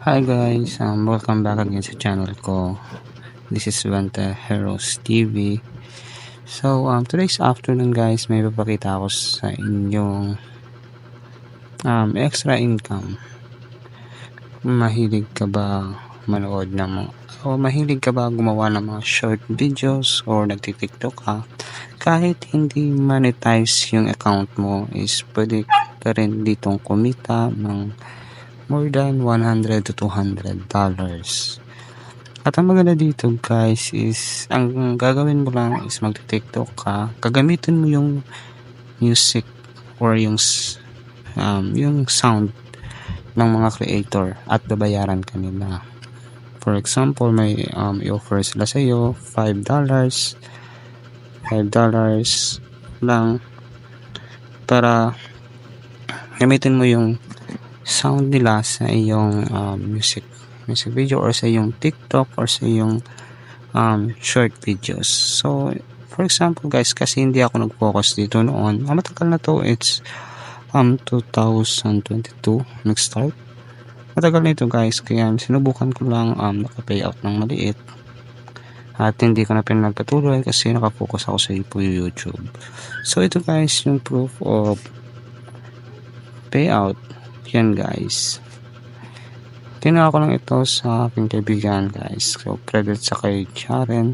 Hi guys, um, welcome back again sa channel ko. This is Vanta Heroes TV. So, um, today's afternoon guys, may papakita ako sa inyong um, extra income. Mahilig ka ba manood ng mga o mahilig ka ba gumawa ng mga short videos or nagtitiktok ka kahit hindi monetize yung account mo is pwede ka rin ditong kumita ng more than 100 to 200 dollars. At ang maganda dito guys is ang gagawin mo lang is magti-TikTok ka, gagamitin mo yung music or yung um, yung sound ng mga creator at babayaran ka nila. For example, may um, i-offer sila sa iyo $5 $5 lang para gamitin mo yung sound nila sa iyong um, music music video or sa iyong TikTok or sa iyong um, short videos. So, for example guys, kasi hindi ako nag-focus dito noon. Ah, matagal na to. It's um, 2022 nag-start. Matagal na ito guys, kaya sinubukan ko lang um, naka-payout ng maliit. At hindi ko na pinagpatuloy kasi nakafocus ako sa YouTube. So, ito guys, yung proof of payout yan guys. Kinuha ko lang ito sa aking kaibigan guys. So credit sa kay Charen.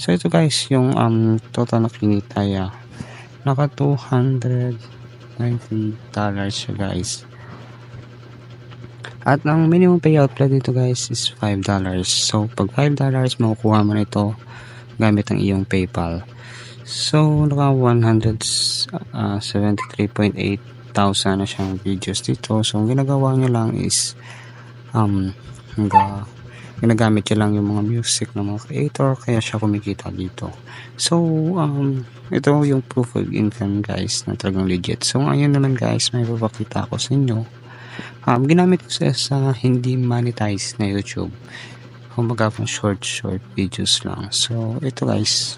So ito guys yung um, total na kinita ya. Naka 290 dollars siya guys. At ang minimum payout pala dito guys is 5 dollars. So pag 5 dollars makukuha mo na ito gamit ang iyong PayPal. So naka 173.8 thousand na siyang videos dito. So, ang ginagawa niya lang is um, hangga, ginagamit niya lang yung mga music ng mga creator kaya siya kumikita dito. So, um, ito yung proof of income guys na talagang legit. So, ngayon naman guys, may papakita ko sa inyo. Um, ginamit ko sa, sa hindi monetize na YouTube. Kumbaga pang short short videos lang. So, ito guys.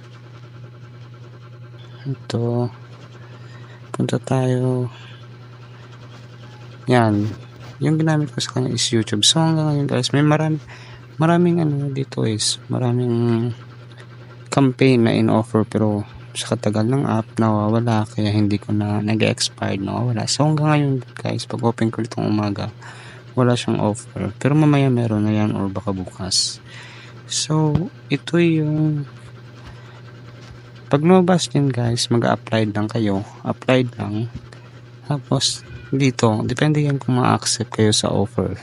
Ito. Punta tayo yan. Yung ginamit ko sa kanya is YouTube. So hanggang ngayon guys, may marami, maraming ano dito is, maraming campaign na in-offer pero sa katagal ng app nawawala kaya hindi ko na nag-expired nawawala. So hanggang ngayon guys, pag open ko itong umaga, wala siyang offer. Pero mamaya meron na yan or baka bukas. So, ito yung pag lumabas din guys, mag-apply lang kayo. Apply lang. Tapos, dito, depende yan kung ma-accept kayo sa offer.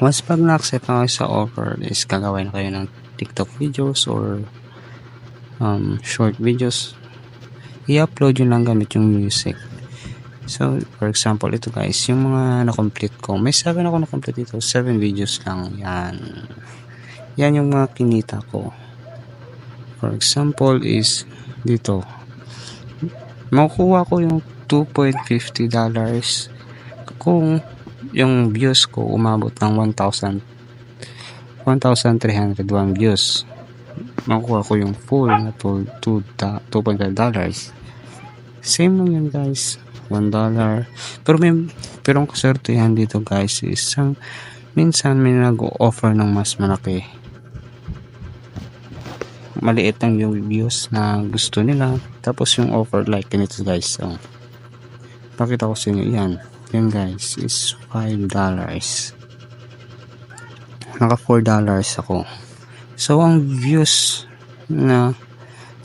Once pag na-accept na kayo sa offer, is gagawin kayo ng TikTok videos or um, short videos. I-upload yun lang gamit yung music. So, for example, ito guys, yung mga na-complete ko. May 7 ako na-complete dito. 7 videos lang. Yan. Yan yung mga kinita ko. For example is dito. Makukuha ko yung 2.50 dollars. Kung yung views ko umabot ng 1,000 1,301 views makukuha ko yung full na 2.5 dollars. Same lang yun guys. 1 dollar. Pero may pero ang kasertihan dito guys is isang minsan may nag-offer ng mas malaki. Maliit lang yung views na gusto nila. Tapos yung offer like ganito guys. So, pakita ko sa inyo. Yan. Yan guys. Is 5 dollars. Naka 4 dollars ako. So ang views na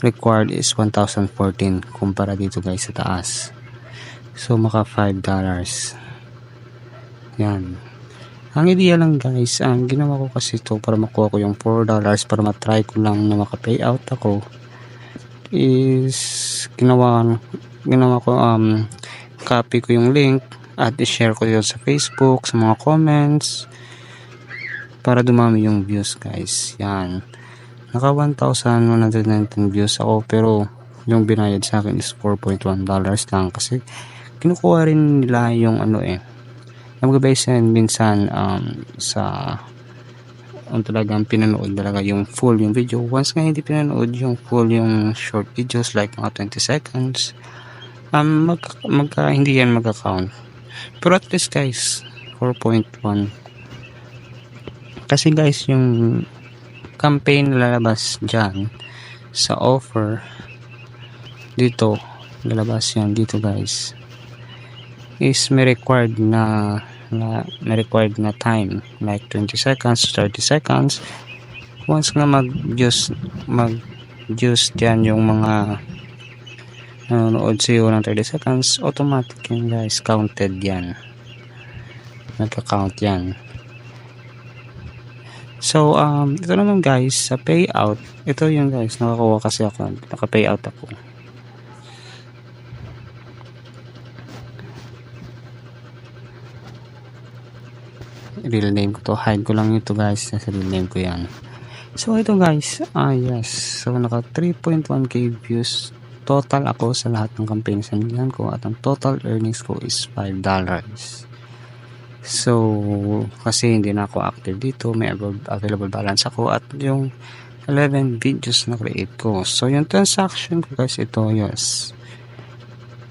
required is 1014 kumpara dito guys sa taas. So maka 5 dollars. Yan. Ang idea lang guys ang ginawa ko kasi ito para makuha ko yung 4 dollars para matry ko lang na maka payout ako is ginawa ginawa ko um copy ko yung link at i-share ko yun sa Facebook, sa mga comments para dumami yung views guys. Yan. Naka 1,119 views ako pero yung binayad sa akin is 4.1 dollars lang kasi kinukuha rin nila yung ano eh nag-base minsan um, sa ang talagang pinanood talaga yung full yung video once nga hindi pinanood yung full yung short videos like mga 20 seconds um, mag, magka, hindi yan magka-count. Pero at least guys, 4.1 kasi guys yung campaign na lalabas dyan sa offer dito lalabas yan dito guys is may required na, na may required na time like 20 seconds 30 seconds once nga mag just mag just yan yung mga nanonood sa iyo ng 30 seconds automatic yan guys. Counted yan. Nagka-count yan. So um ito naman guys sa payout ito yung guys nakakuha kasi ako. Naka-payout ako. Real name ko to. Hide ko lang ito guys sa real name ko yan. So ito guys ah yes. So naka 3.1k views total ako sa lahat ng campaign sa nilihan ko at ang total earnings ko is 5 dollars so kasi hindi na ako active dito may available balance ako at yung 11 videos na create ko so yung transaction ko guys ito yes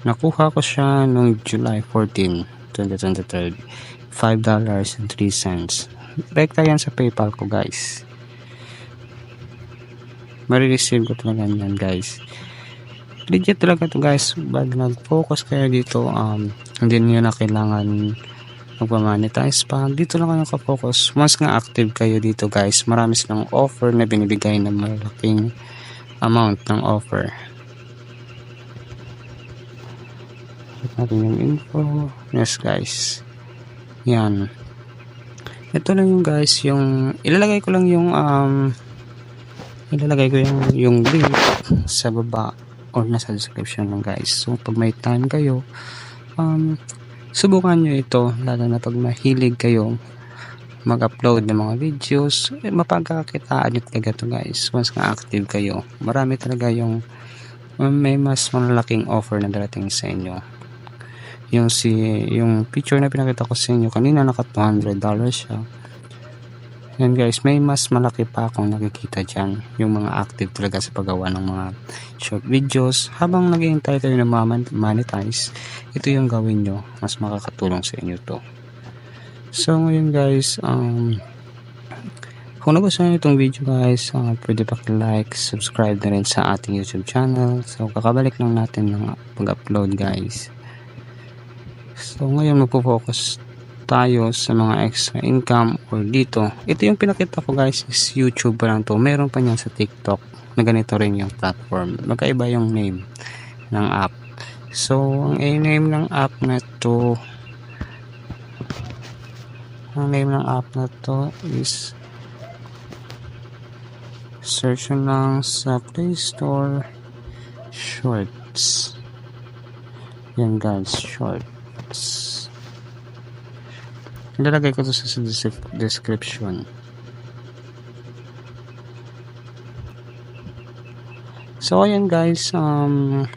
nakuha ko siya noong July 14 2023 $5.03. Rekta yan sa PayPal ko guys. Marireceive ko talaga yan guys. Legit talaga to guys. Pag nag-focus kayo dito, um, hindi nyo na kailangan magpamonetize pa. Dito lang kayo ka-focus. Once nga active kayo dito guys, marami silang offer na binibigay na malaking amount ng offer. Check natin yung info. Yes guys. Yan. Ito lang yung guys, yung ilalagay ko lang yung um ilalagay ko yung yung link sa baba or nasa description lang guys. So pag may time kayo, um subukan nyo ito lalo na pag mahilig kayo mag-upload ng mga videos, eh, mapagkakitaan nyo talaga ito guys. Once nga active kayo, marami talaga yung may mas malaking offer na darating sa inyo yung si yung picture na pinakita ko sa inyo kanina naka 200 dollars siya yan guys may mas malaki pa akong nakikita dyan. Yung mga active talaga sa paggawa ng mga short videos. Habang nag-iintay tayo na monetize ito yung gawin nyo. Mas makakatulong sa inyo to. So ngayon guys um, kung nagustuhan nyo itong video guys uh, pwede like subscribe na rin sa ating youtube channel. So kakabalik lang natin ng pag-upload guys. So ngayon magpo-focus tayo sa mga extra income or dito. Ito yung pinakita ko guys is YouTube lang to. Meron pa niyan sa TikTok na ganito rin yung platform. Magkaiba yung name ng app. So ang name ng app na to ang name ng app na to is search lang sa Play Store Shorts. Yan guys, short notes. Ilalagay ko to sa description. So, ayan guys, um,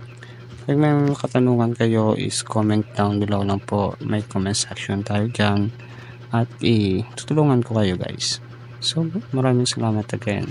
pag may katanungan kayo is comment down below lang po. May comment section tayo dyan. At i-tutulungan ko kayo guys. So, maraming salamat again.